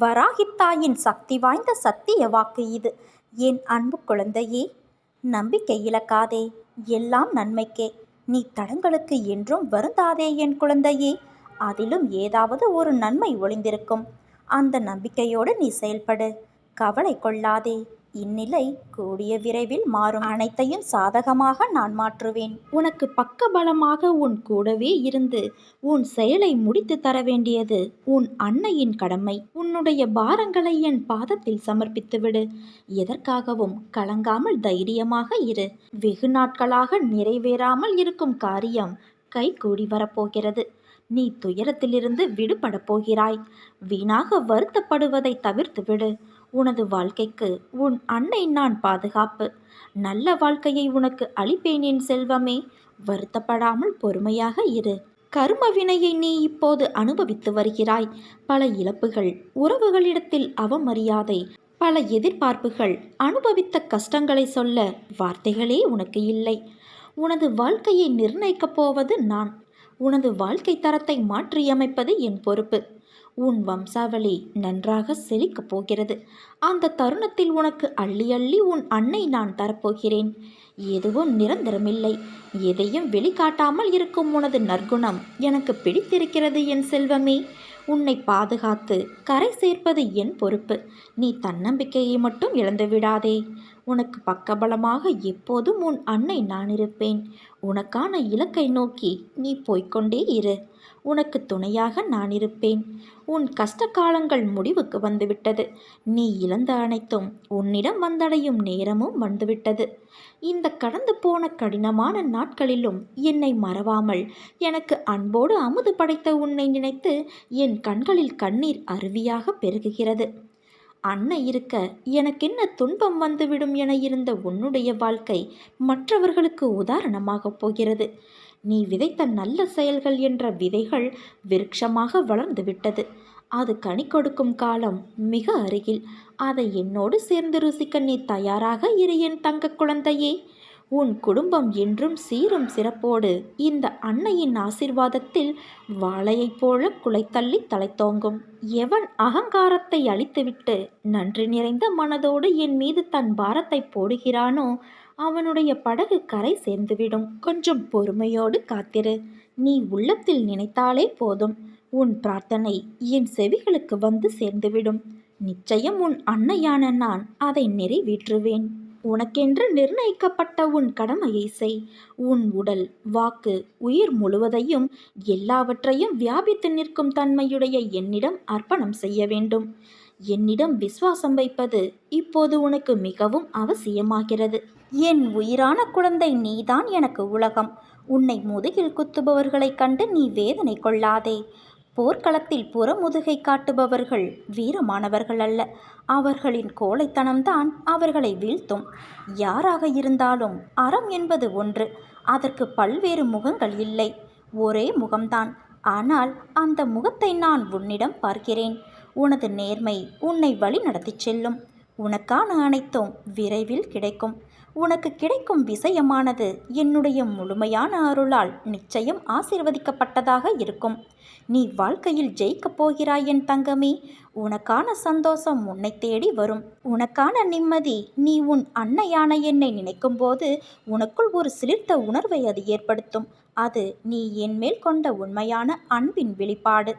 வராகித்தாயின் சக்தி வாய்ந்த சத்திய வாக்கு இது. என் அன்பு குழந்தையே நம்பிக்கை இழக்காதே. எல்லாம் நன்மைக்கே. நீ தடங்களுக்கு என்றும் வருந்தாதே என் குழந்தையே. அதிலும் ஏதாவது ஒரு நன்மை ஒளிந்திருக்கும். அந்த நம்பிக்கையோடு நீ செயல்படு. கவலை கொள்ளாதே. இந்நிலை கூடிய விரைவில் மாறும். அனைத்தையும் சாதகமாக நான் மாற்றுவேன். உனக்கு பக்கபலமாக உன் கூடவே இருந்து உன் செயலை முடித்து தர வேண்டியது உன் அன்னையின் கடமை. உன்னுடைய பாரங்களை என் பாதத்தில் சமர்ப்பித்துவிடு. எதற்காகவும் கலங்காமல் தைரியமாக இரு. வெகு நாட்களாக நிறைவேறாமல் இருக்கும் காரியம் கை கூடி வரப்போகிறது. நீ துயரத்திலிருந்து விடுபடப் போகிறாய். வீணாக வருத்தப்படுவதை தவிர்த்து விடு உனது வாழ்க்கைக்கு உன் அன்னை நான் பாதுகாப்பு. நல்ல வாழ்க்கையை உனக்கு அளிப்பேன் என் செல்வமே. வருத்தப்படாமல் பொறுமையாக இரு. கரும வினையை நீ இப்போது அனுபவித்து வருகிறாய். பல இழப்புகள் உறவுகளிடத்தில் அவமரியாதை பல எதிர்பார்ப்புகள் அனுபவித்த கஷ்டங்களை சொல்ல வார்த்தைகளே உனக்கு இல்லை. உனது வாழ்க்கையை நிர்ணயிக்கப் போவது நான். உனது வாழ்க்கை தரத்தை மாற்றியமைப்பது என் பொறுப்பு. உன் வம்சாவளி நன்றாக செழிக்கப் போகிறது. அந்த தருணத்தில் உனக்கு அள்ளி அள்ளி உன் அன்னை நான் தரப்போகிறேன். எதுவும் நிரந்தரமில்லை. எதையும் வெளிக்காட்டாமல் இருக்கும் உனது நற்குணம் எனக்கு பிடித்திருக்கிறது என் செல்வமே. உன்னை பாதுகாத்து கரை சேர்ப்பது என் பொறுப்பு. நீ தன்னம்பிக்கையை மட்டும் இழந்து விடாதே உனக்கு பக்கபலமாக எப்போதும் உன் அன்னை நான் இருப்பேன். உனக்கான இலக்கை நோக்கி நீ போய்க்கொண்டே இரு. உனக்கு துணையாக நான் இருப்பேன். உன் கஷ்ட காலங்கள் முடிவுக்கு வந்துவிட்டது. நீ இழந்த அனைத்தும் உன்னிடம் வந்தடையும் நேரமும் வந்துவிட்டது. இந்த கடந்து போன கடினமான நாட்களிலும் என்னை மறவாமல் எனக்கு அன்போடு அமுது படைத்த உன்னை நினைத்து என் கண்களில் கண்ணீர் அருவியாக பெருகுகிறது. அன்னை இருக்க எனக்கென்ன துன்பம் வந்துவிடும் என இருந்த உன்னுடைய வாழ்க்கை மற்றவர்களுக்கு உதாரணமாகப் போகிறது. நீ விதைத்த நல்ல செயல்கள் என்ற விதைகள் விருட்சமாக வளர்ந்து விட்டது. அது கனி கொடுக்கும் காலம் மிக அருகில். அதை என்னோடு சேர்ந்து ருசிக்க நீ தயாராக இரு என் தங்க குழந்தையே. உன் குடும்பம் என்றும் சீரும் சிறப்போடு இந்த அன்னையின் ஆசிர்வாதத்தில் வாழையைப் போல குலைத்தள்ளி தலைத்தோங்கும். எவன் அகங்காரத்தை அழித்துவிட்டு நன்றி நிறைந்த மனதோடு என் மீது தன் பாரத்தை போடுகிறானோ அவனுடைய படகு கரை சேர்ந்துவிடும். கொஞ்சம் பொறுமையோடு காத்திரு. நீ உள்ளத்தில் நினைத்தாலே போதும். உன் பிரார்த்தனை என் செவிகளுக்கு வந்து சேர்ந்துவிடும். நிச்சயம் உன் அன்னையான நான் அதை நிறைவேற்றுவேன். உனக்கென்று நிர்ணயிக்கப்பட்ட உன் கடமையை செய். உன் உடல் வாக்கு உயிர் முழுவதையும் எல்லாவற்றையும் வியாபித்து நிற்கும் தன்மையுடைய என்னிடம் அர்ப்பணம் செய்ய வேண்டும். என்னிடம் விசுவாசம் வைப்பது இப்போது உனக்கு மிகவும் அவசியமாகிறது. என் உயிரான குழந்தை நீதான் எனக்கு உலகம். உன்னை முதுகில் குத்துபவர்களைக் கண்டு நீ வேதனை கொள்ளாதே. போர்க்களத்தில் புறமுதுகை காட்டுபவர்கள் வீரமானவர்கள் அல்ல. அவர்களின் கோழைத்தனம்தான் அவர்களை வீழ்த்தும். யாராக இருந்தாலும் அறம் என்பது ஒன்று. அதற்கு பல்வேறு முகங்கள் இல்லை. ஒரே முகம்தான். ஆனால் அந்த முகத்தை நான் உன்னிடம் பார்க்கிறேன். உனது நேர்மை உன்னை வழி நடத்திச் செல்லும். உனக்கான அனைத்தும் விரைவில் கிடைக்கும். உனக்கு கிடைக்கும் விஷயமானது என்னுடைய முழுமையான அருளால் நிச்சயம் ஆசிர்வதிக்கப்பட்டதாக இருக்கும். நீ வாழ்க்கையில் ஜெயிக்கப் போகிறாய் என் தங்கமே. உனக்கான சந்தோஷம் உன்னை தேடி வரும். உனக்கான நிம்மதி நீ உன் அன்னையான என்னை நினைக்கும்போது உனக்குள் ஒரு சிலிர்த்த உணர்வை அது ஏற்படுத்தும். அது நீ என்மேல் கொண்ட உண்மையான அன்பின் வெளிப்பாடு.